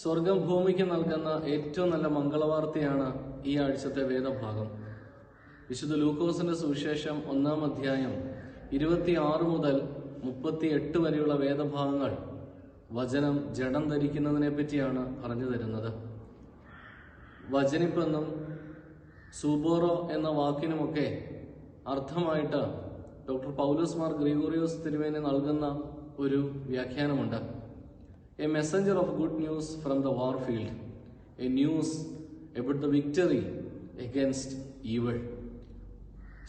സ്വർഗം ഭൂമിക്ക് നൽകുന്ന ഏറ്റവും നല്ല മംഗളവാർത്തയാണ് ഈ ആഴ്ചത്തെ വേദഭാഗം. വിശുദ്ധ ലൂക്കോസിന്റെ സുവിശേഷം ഒന്നാം അധ്യായം ഇരുപത്തിയാറ് മുതൽ മുപ്പത്തി എട്ട് വരെയുള്ള വേദഭാഗങ്ങൾ വചനം ജഡം ധരിക്കുന്നതിനെ പറ്റിയാണ് പറഞ്ഞു തരുന്നത്. വചനിപ്പെന്നും സൂബോറോ എന്ന വാക്കിനുമൊക്കെ അർത്ഥമായിട്ട് ഡോക്ടർ പൗലോസ് മാർ ഗ്രിഗോറിയോസ് തിരുവേനി നൽകുന്ന ഒരു വ്യാഖ്യാനമുണ്ട്. A messenger of good news from the war field a news about the victory against evil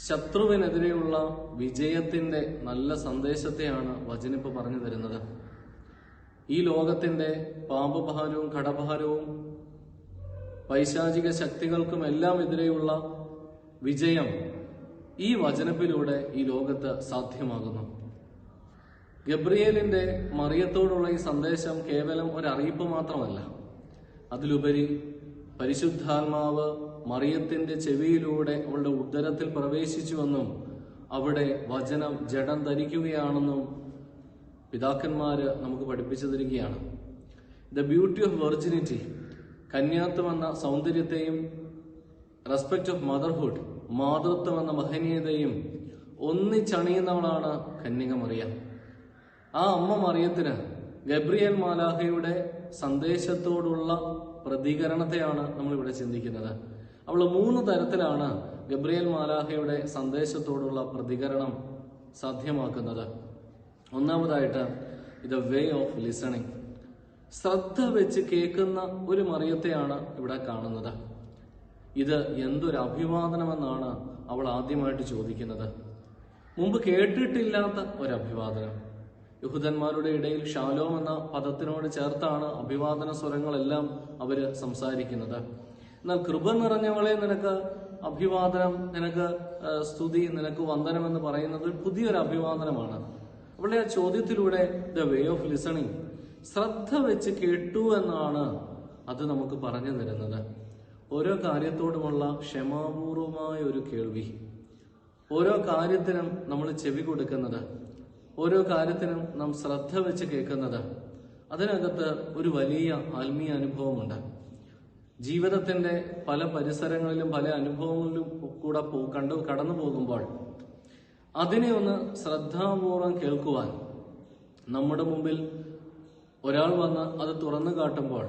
ശത്രുവിനെതിരെയുള്ള വിജയത്തിന്റെ നല്ല സന്ദേശത്തെയാണ് വചനിപ്പ് പറഞ്ഞു തരുന്നത്. ഈ ലോകത്തിന്റെ പാപഭാരവും കടഭാരവും പൈശാചിക ശക്തികൾക്കും എല്ലാം എതിരെയുള്ള വിജയം ഈ വചനപ്പിലൂടെ ഈ ലോകത്ത് സാധ്യമാകുന്നു. ഗബ്രിയേലിന്റെ മറിയത്തോടുള്ള ഈ സന്ദേശം കേവലം ഒരു അറിയിപ്പ് മാത്രമല്ല. അതിലുപരി പരിശുദ്ധാത്മാവ് മറിയത്തിന്റെ ചെവിയിലൂടെ അവളുടെ ഉദരത്തിൽ പ്രവേശിച്ചുവെന്നും അവിടെ വചനം ജഡം ധരിക്കുകയാണെന്നും പിതാക്കന്മാര് നമുക്ക് പഠിപ്പിച്ചു തരികയാണ്. ദ ബ്യൂട്ടി ഓഫ് വെർജിനിറ്റി കന്യാത്വം എന്ന സൗന്ദര്യത്തെയും റെസ്പെക്ട് ഓഫ് മദർഹുഡ് മാതൃത്വം എന്ന മഹനീയതയും ഒന്നിച്ചണിയുന്നവളാണ് കന്യക മറിയ. ആ അമ്മ മറിയത്തിന് ഗബ്രിയേൽ മാലാഹയുടെ സന്ദേശത്തോടുള്ള പ്രതികരണത്തെയാണ് നമ്മൾ ഇവിടെ ചിന്തിക്കുന്നത്. അവൾ മൂന്ന് തരത്തിലാണ് ഗബ്രിയേൽ മാലാഹയുടെ സന്ദേശത്തോടുള്ള പ്രതികരണം സാധ്യമാക്കുന്നത്. ഒന്നാമതായിട്ട് ഇത് വേ ഓഫ് ലിസണിങ് ശ്രദ്ധ വെച്ച് കേൾക്കുന്ന ഒരു മറിയത്തെയാണ് ഇവിടെ കാണുന്നത്. ഇത് എന്തൊരു അഭിവാദനമെന്നാണ് അവൾ ആദ്യമായിട്ട് ചോദിക്കുന്നത്. മുമ്പ് കേട്ടിട്ടില്ലാത്ത ഒരു അഭിവാദനം. യഹൂദന്മാരുടെ ഇടയിൽ ഷാലോം എന്ന പദത്തിനോട് ചേർത്താണ് അഭിവാദന സ്വരങ്ങളെല്ലാം അവർ സംസാരിക്കുന്നത്. എന്നാൽ കൃപ നിറഞ്ഞവളെ നിനക്ക് അഭിവാദനം നിനക്ക് സ്തുതി നിനക്ക് വന്ദനം എന്ന് പറയുന്നത് പുതിയൊരു അഭിവാദനമാണ്. അവളുടെ ആ ചോദ്യത്തിലൂടെ ദ വേ ഓഫ് ലിസണിങ് ശ്രദ്ധ വെച്ച് കേട്ടു എന്നാണ് അത് നമുക്ക് പറഞ്ഞു തരുന്നത്. ഓരോ കാര്യത്തോടുമുള്ള ക്ഷമാപൂർവമായ ഒരു കേൾവി. ഓരോ കാര്യത്തിനും നമ്മൾ ചെവി കൊടുക്കുന്നത് ഓരോ കാര്യത്തിനും നാം ശ്രദ്ധ വെച്ച് കേൾക്കുന്നത് അതിനകത്ത് ഒരു വലിയ ആത്മീയ അനുഭവമുണ്ട്. ജീവിതത്തിന്റെ പല പരിസരങ്ങളിലും പല അനുഭവങ്ങളിലും കൂടെ കണ്ടു കടന്നു പോകുമ്പോൾ അതിനെ ഒന്ന് ശ്രദ്ധാപൂർവം കേൾക്കുവാൻ നമ്മുടെ മുമ്പിൽ ഒരാൾ വന്ന് അത് തുറന്നു കാട്ടുമ്പോൾ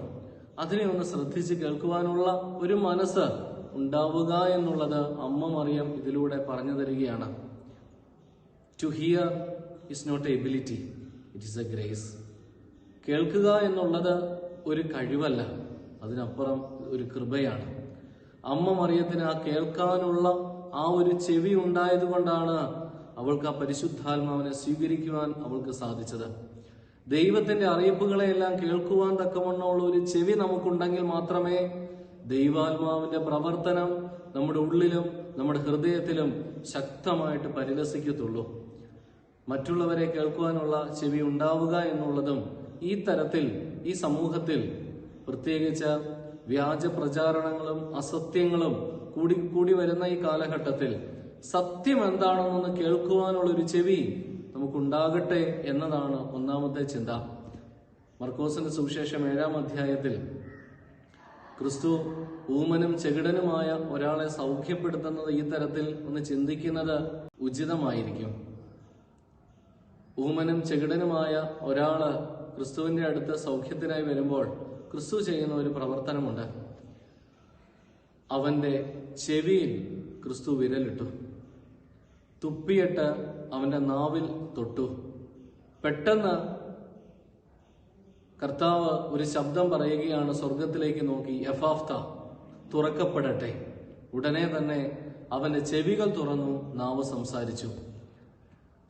അതിനെ ഒന്ന് ശ്രദ്ധിച്ച് കേൾക്കുവാനുള്ള ഒരു മനസ്സ് ഉണ്ടാവുക എന്നുള്ളത് അമ്മ മറിയം ഇതിലൂടെ പറഞ്ഞു തരികയാണ്. To hear is not ability it is a grace കേൾക്കുക എന്നുള്ളത് ഒരു കഴിവല്ല അതിനപ്പുറം ഒരു കൃപയാണ്. അമ്മ മറിയത്തിന് ആ കേൾക്കാനുള്ള ആ ഒരു ചെവി ഉണ്ടായതുകൊണ്ടാണ് അവൾക്ക് ആ പരിശുദ്ധാത്മാവിനെ സ്വീകരിക്കുവാൻ അവൾക്ക് സാധിച്ചത്. ദൈവത്തിന്റെ അറിയിപ്പുകളെയെല്ലാം കേൾക്കുവാൻ തക്കവണ്ണമുള്ള ഒരു ചെവി നമുക്കുണ്ടെങ്കിൽ മാത്രമേ ദൈവാത്മാവിന്റെ പ്രവർത്തനം നമ്മുടെ ഉള്ളിലും നമ്മുടെ ഹൃദയത്തിലും ശക്തമായിട്ട് പരിലസിക്കത്തുള്ളൂ മറ്റുള്ളവരെ കേൾക്കുവാനുള്ള ചെവി ഉണ്ടാവുക എന്നുള്ളതും ഈ തരത്തിൽ ഈ സമൂഹത്തിൽ പ്രത്യേകിച്ച് വ്യാജ പ്രചാരണങ്ങളും അസത്യങ്ങളും കൂടി കൂടി വരുന്ന ഈ കാലഘട്ടത്തിൽ സത്യം എന്താണെന്നൊന്ന് കേൾക്കുവാനുള്ള ഒരു ചെവി നമുക്കുണ്ടാകട്ടെ എന്നതാണ് ഒന്നാമത്തെ ചിന്ത. മർക്കോസിന്റെ സുവിശേഷം ഏഴാം അധ്യായത്തിൽ ക്രിസ്തു ഊമനും ചെകിടനുമായ ഒരാളെ സൗഖ്യപ്പെടുത്തുന്നത് ഈ തരത്തിൽ ഒന്ന് ചിന്തിക്കുന്നത് ഉചിതമായിരിക്കും. ഊമനും ചെകിടനുമായ ഒരാൾ ക്രിസ്തുവിന്റെ അടുത്ത് സൗഖ്യത്തിനായി വരുമ്പോൾ ക്രിസ്തു ചെയ്യുന്ന ഒരു പ്രവർത്തനമുണ്ട്. അവന്റെ ചെവിയിൽ ക്രിസ്തു വിരലിട്ടു. തുപ്പിയിട്ട് അവന്റെ നാവിൽ തൊട്ടു. പെട്ടെന്ന് കർത്താവ് ഒരു ശബ്ദം പറയുകയാണ് സ്വർഗത്തിലേക്ക് നോക്കി എഫാഫ്ത തുറക്കപ്പെടട്ടെ. ഉടനെ തന്നെ അവന്റെ ചെവികൾ തുറന്നു നാവ് സംസാരിച്ചു.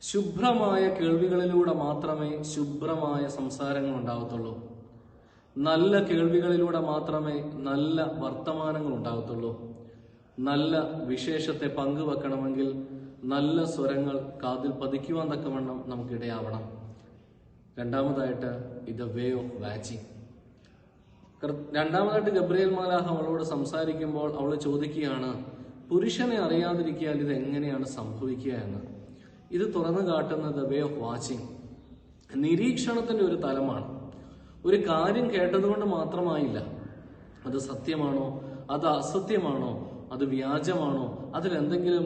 ശുഭ്രമായ കേൾവികളിലൂടെ മാത്രമേ ശുഭ്രമായ സംസാരങ്ങൾ ഉണ്ടാകത്തുള്ളൂ. നല്ല കേൾവികളിലൂടെ മാത്രമേ നല്ല വർത്തമാനങ്ങൾ ഉണ്ടാകത്തുള്ളൂ. നല്ല വിശേഷത്തെ പങ്കുവെക്കണമെങ്കിൽ നല്ല സ്വരങ്ങൾ കാതിൽ പതിക്കുവാൻ തക്കവണ്ണം നമുക്കിടയാവണം. രണ്ടാമതായിട്ട് ഇത് വേ ഓഫ് വാച്ചിങ് രണ്ടാമതായിട്ട് ഗബ്രിയേൽ മാലാഹ അവളോട് സംസാരിക്കുമ്പോൾ അവൾ ചോദിക്കുകയാണ് പുരുഷനെ അറിയാതിരിക്കാൻ ഇത് എങ്ങനെയാണ് സംഭവിക്കുക എന്ന്? ഇത് തുറന്നു കാട്ടുന്നത് വേ ഓഫ് വാച്ചിങ് നിരീക്ഷണത്തിന്റെ ഒരു തലമാണ്. ഒരു കാര്യം കേട്ടതുകൊണ്ട് മാത്രമായില്ല. അത് സത്യമാണോ? അത് അസത്യമാണോ? അത് വ്യാജമാണോ? അതിലെന്തെങ്കിലും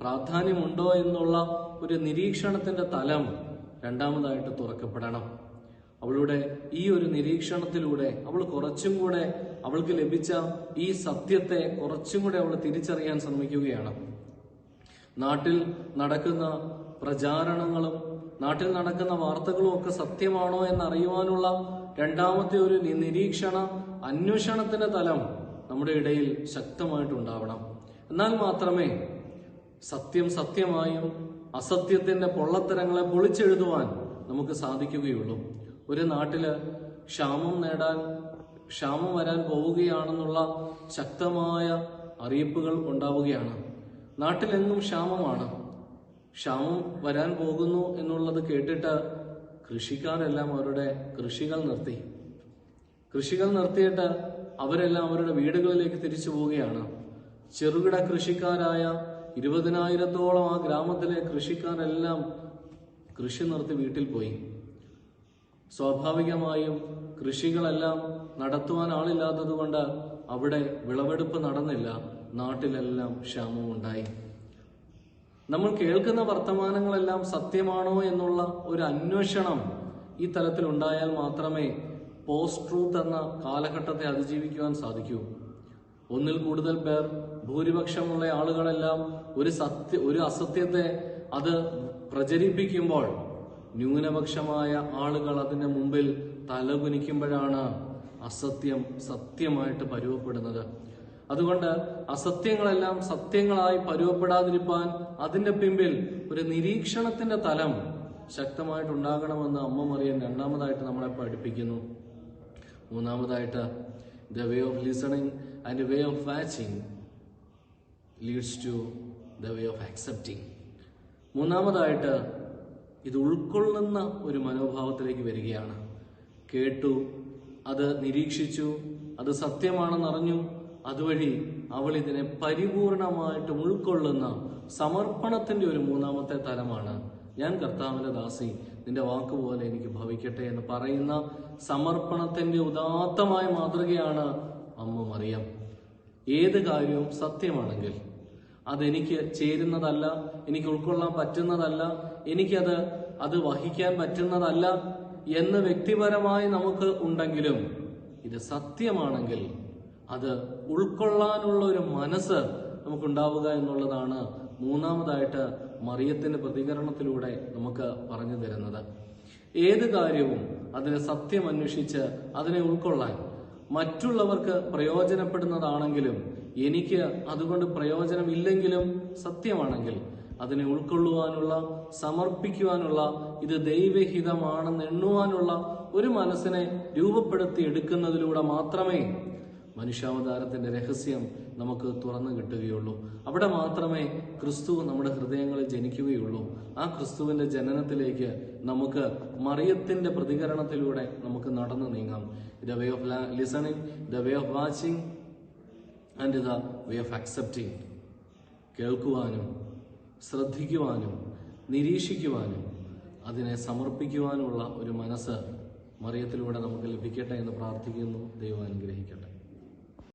പ്രാധാന്യമുണ്ടോ എന്നുള്ള ഒരു നിരീക്ഷണത്തിന്റെ തലം രണ്ടാമതായിട്ട് തുറക്കപ്പെടണം. അവളുടെ ഈ ഒരു നിരീക്ഷണത്തിലൂടെ അവൾ കുറച്ചും കൂടെ അവൾക്ക് ലഭിച്ച ഈ സത്യത്തെ കുറച്ചും കൂടെ അവൾ തിരിച്ചറിയാൻ ശ്രമിക്കുകയാണ്. നാട്ടിൽ നടക്കുന്ന പ്രചാരണങ്ങളും നാട്ടിൽ നടക്കുന്ന വാർത്തകളും ഒക്കെ സത്യമാണോ എന്നറിയുവാനുള്ള രണ്ടാമത്തെ ഒരു നിരീക്ഷണ അന്വേഷണത്തിന്റെ തലം നമ്മുടെ ഇടയിൽ ശക്തമായിട്ടുണ്ടാവണം. എന്നാൽ മാത്രമേ സത്യം സത്യമായും അസത്യത്തിന്റെ പൊള്ളത്തരങ്ങളെ പൊളിച്ചെഴുതുവാൻ നമുക്ക് സാധിക്കുകയുള്ളൂ. ഒരു നാട്ടിൽ ക്ഷാമം നേടാൻ ക്ഷാമം വരാൻ പോവുകയാണെന്നുള്ള ശക്തമായ അറിയിപ്പുകൾ ഉണ്ടാവുകയാണ്. നാട്ടിലെങ്ങും ക്ഷാമമാണ്. ക്ഷാമം വരാൻ പോകുന്നു എന്നുള്ളത് കേട്ടിട്ട് കൃഷിക്കാരെല്ലാം അവരുടെ കൃഷികൾ നിർത്തി. കൃഷികൾ നിർത്തിയിട്ട് അവരെല്ലാം അവരുടെ വീടുകളിലേക്ക് തിരിച്ചു പോവുകയാണ്. ചെറുകിട കൃഷിക്കാരായ ഇരുപതിനായിരത്തോളം ആ ഗ്രാമത്തിലെ കൃഷിക്കാരെല്ലാം കൃഷി നിർത്തി വീട്ടിൽ പോയി. സ്വാഭാവികമായും കൃഷികളെല്ലാം നടത്തുവാൻ ആളില്ലാത്തതുകൊണ്ട് അവിടെ വിളവെടുപ്പ് നടന്നില്ല. നാട്ടിലെല്ലാം ക്ഷാമമുണ്ടായി. നമ്മൾ കേൾക്കുന്ന വർത്തമാനങ്ങളെല്ലാം സത്യമാണോ എന്നുള്ള ഒരു അന്വേഷണം ഈ തലത്തിൽ ഉണ്ടായാൽ മാത്രമേ പോസ്റ്റ് ട്രൂത്ത് എന്ന കാലഘട്ടത്തെ അതിജീവിക്കുവാൻ സാധിക്കൂ. ഒന്നിൽ കൂടുതൽ പേർ ഭൂരിപക്ഷമുള്ള ആളുകളെല്ലാം ഒരു സത്യ ഒരു അസത്യത്തെ അത് പ്രചരിപ്പിക്കുമ്പോൾ ന്യൂനപക്ഷമായ ആളുകൾ അതിന്റെ മുമ്പിൽ തലകുനിക്കുമ്പോഴാണ് അസത്യം സത്യമായിട്ട് പരുവപ്പെടുന്നത്. അതുകൊണ്ട് അസത്യങ്ങളെല്ലാം സത്യങ്ങളായി പരുവപ്പെടാതിരിക്കാൻ അതിന്റെ പിമ്പിൽ ഒരു നിരീക്ഷണത്തിന്റെ തലം ശക്തമായിട്ടുണ്ടാകണമെന്ന് അമ്മ മറിയൻ രണ്ടാമതായിട്ട് നമ്മളെ പഠിപ്പിക്കുന്നു. മൂന്നാമതായിട്ട് the way of listening and way of watching leads to the way of accepting മൂന്നാമതായിട്ട് ഇത് ഉൾക്കൊള്ളുന്ന ഒരു മനോഭാവത്തിലേക്ക് വരികയാണ്. കേട്ടു അത് നിരീക്ഷിച്ചു അത് സത്യമാണെന്നറിഞ്ഞു അതുവഴി അവൾ ഇതിനെ പരിപൂർണമായിട്ട് ഉൾക്കൊള്ളുന്ന സമർപ്പണത്തിന്റെ ഒരു മൂന്നാമത്തെ തലമാണ്. ഞാൻ കർത്താവിന്റെ ദാസി നിന്റെ വാക്കുപോലെ എനിക്ക് ഭവിക്കട്ടെ എന്ന് പറയുന്ന സമർപ്പണത്തിന്റെ ഉദാത്തമായ മാതൃകയാണ് അമ്മ മറിയം. ഏത് കാര്യവും സത്യമാണെങ്കിൽ അതെനിക്ക് ചേരുന്നതല്ല എനിക്ക് ഉൾക്കൊള്ളാൻ പറ്റുന്നതല്ല എനിക്കത് അത് വഹിക്കാൻ പറ്റുന്നതല്ല എന്ന് വ്യക്തിപരമായി നമുക്ക് ഉണ്ടെങ്കിലും ഇത് സത്യമാണെങ്കിൽ അത് ഉൾക്കൊള്ളാനുള്ള ഒരു മനസ്സ് നമുക്കുണ്ടാവുക എന്നുള്ളതാണ് മൂന്നാമതായിട്ട് മറിയത്തിന്റെ പ്രതികരണത്തിലൂടെ നമുക്ക് പറഞ്ഞു തരുന്നത്. ഏത് കാര്യവും അതിനെ സത്യം അന്വേഷിച്ച് അതിനെ ഉൾക്കൊള്ളാൻ മറ്റുള്ളവർക്ക് പ്രയോജനപ്പെടുന്നതാണെങ്കിലും എനിക്ക് അതുകൊണ്ട് പ്രയോജനമില്ലെങ്കിലും സത്യമാണെങ്കിൽ അതിനെ ഉൾക്കൊള്ളുവാനുള്ള സമർപ്പിക്കുവാനുള്ള ഇത് ദൈവഹിതമാണെന്ന് എണ്ണുവാനുള്ള ഒരു മനസ്സിനെ രൂപപ്പെടുത്തി എടുക്കുന്നതിലൂടെ മാത്രമേ മനുഷ്യാവതാരത്തിന്റെ രഹസ്യം നമുക്ക് തുറന്നു കിട്ടുകയുള്ളൂ. അവിടെ മാത്രമേ ക്രിസ്തു നമ്മുടെ ഹൃദയങ്ങളിൽ ജനിക്കുകയുള്ളൂ. ആ ക്രിസ്തുവിന്റെ ജനനത്തിലേക്ക് നമുക്ക് മറിയത്തിന്റെ പ്രതികരണത്തിലൂടെ നമുക്ക് നടന്നു നീങ്ങാം. The way of listening the way of watching and the way of accepting കേൾക്കുവാനും ശ്രദ്ധിക്കുവാനും നിരീക്ഷിക്കുവാനും അതിനെ സമർപ്പിക്കുവാനുള്ള ഒരു മനസ്സ് മറിയത്തിലൂടെ നമുക്ക് ലഭിക്കട്ടെ എന്ന് പ്രാർത്ഥിക്കുന്നു. ദൈവം അനുഗ്രഹിക്കട്ടെ.